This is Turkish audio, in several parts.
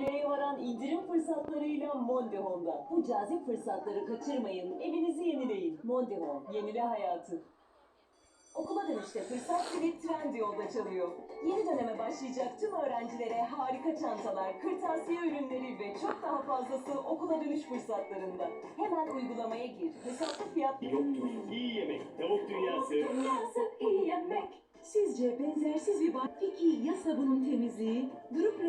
TL'ye varan indirim fırsatlarıyla Mondihome'da. Bu cazip fırsatları kaçırmayın, evinizi yenileyin. Mondihome, yenile hayatı. Okula dönüşte fırsat zili Trendyol'da çalıyor. Yeni döneme başlayacak tüm öğrencilere harika çantalar, kırtasiye ürünleri ve çok daha fazlası okula dönüş fırsatlarında. Hemen uygulamaya gir. Hesaplı fiyat... Yoktur. İyi yemek. Tavuk dünyası. Dünyası iyi yemek. Sizce benzersiz bir banyo... Peki ya sabunun temizliği?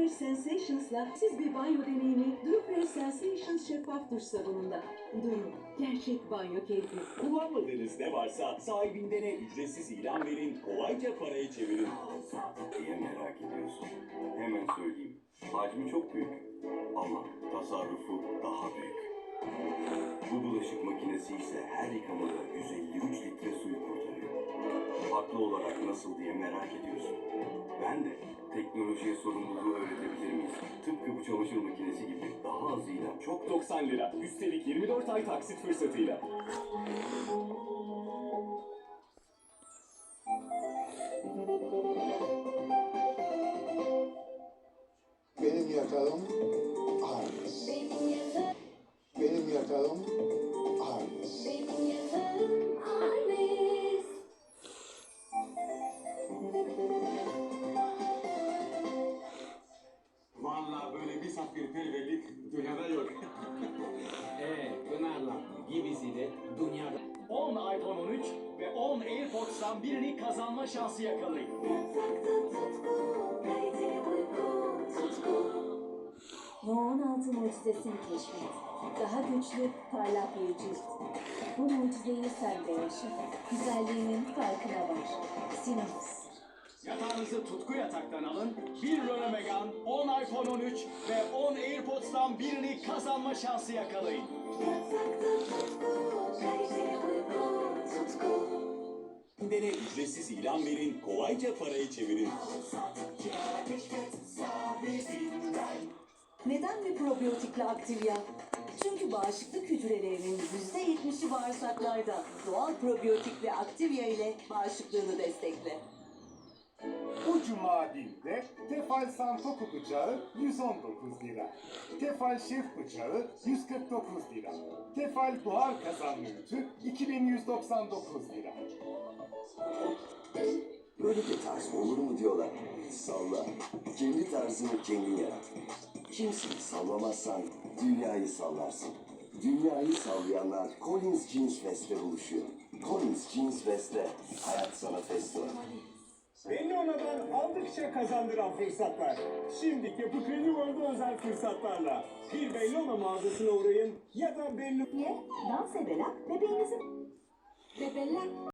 Drupal Sensations'la siz bir banyo deneyimi Drupal Sensations şeffaf duş sabununda. Durun, gerçek banyo keyfi. Kullanmadığınız ne varsa sahibinden ücretsiz ilan verin. Kolayca parayı çevirin. diye merak ediyorsun. Hemen söyleyeyim. Hacmi çok büyük ama tasarrufu daha büyük. Bu bulaşık makinesi ise her yıkamada 153 litre suyu kurtarıyor. Farklı olarak nasıl diye merak ediyorsun. Ben de teknolojiye sorumluluğu öğretebilir miyiz? Tıpkı bu çamaşır makinesi gibi daha azıyla çok 90 lira. Üstelik 24 ay taksit fırsatıyla. Böyle bir safir perverlik dünyada yok. Ee, Pınar'la gibisi de dünyada 10 iPhone 13 ve 10 AirPods'tan birini kazanma şansı yakalayın. No 16 mucizesini keşfet. Daha güçlü, parlak bir cilt. Bu mucizeyi sen de yaşa. Güzelliğinin farkına var. Sinos. Yatağınızı tutku yataktan alın. 1 Renault Megane, 10 iPhone 13 ve 10 AirPods'tan birini kazanma şansı yakalayın. Kendine ücretsiz ilan verin. Kolayca parayı çevirin. Neden bir probiyotikle Activia? Çünkü bağışıklık hücrelerinin %70'i bağırsaklarda. Doğal probiyotikle Activia ile bağışıklığını destekle. Bu cuma BİM'de Tefal Santoku bıçağı 119 lira. Tefal Şef bıçağı 149 lira. Tefal buhar kazanlı ütü 2199 lira. Böyle bir tarz olur mu diyorlar. Salla. Kendi tarzını kendin yarat. Kimseyi sallamazsan dünyayı sallarsın. Dünyayı sallayanlar Collins Jeans Fest'te buluşuyor. Collins Jeans Fest'te hayat sana festo. Belli olmadan aldıkça kazandıran fırsatlar. Şimdiki bu kredi World'da özel fırsatlarla. Bir Bellona mağazasına uğrayın ya da Bello... Niye? Dans ebela bebeğinizin... Bebeler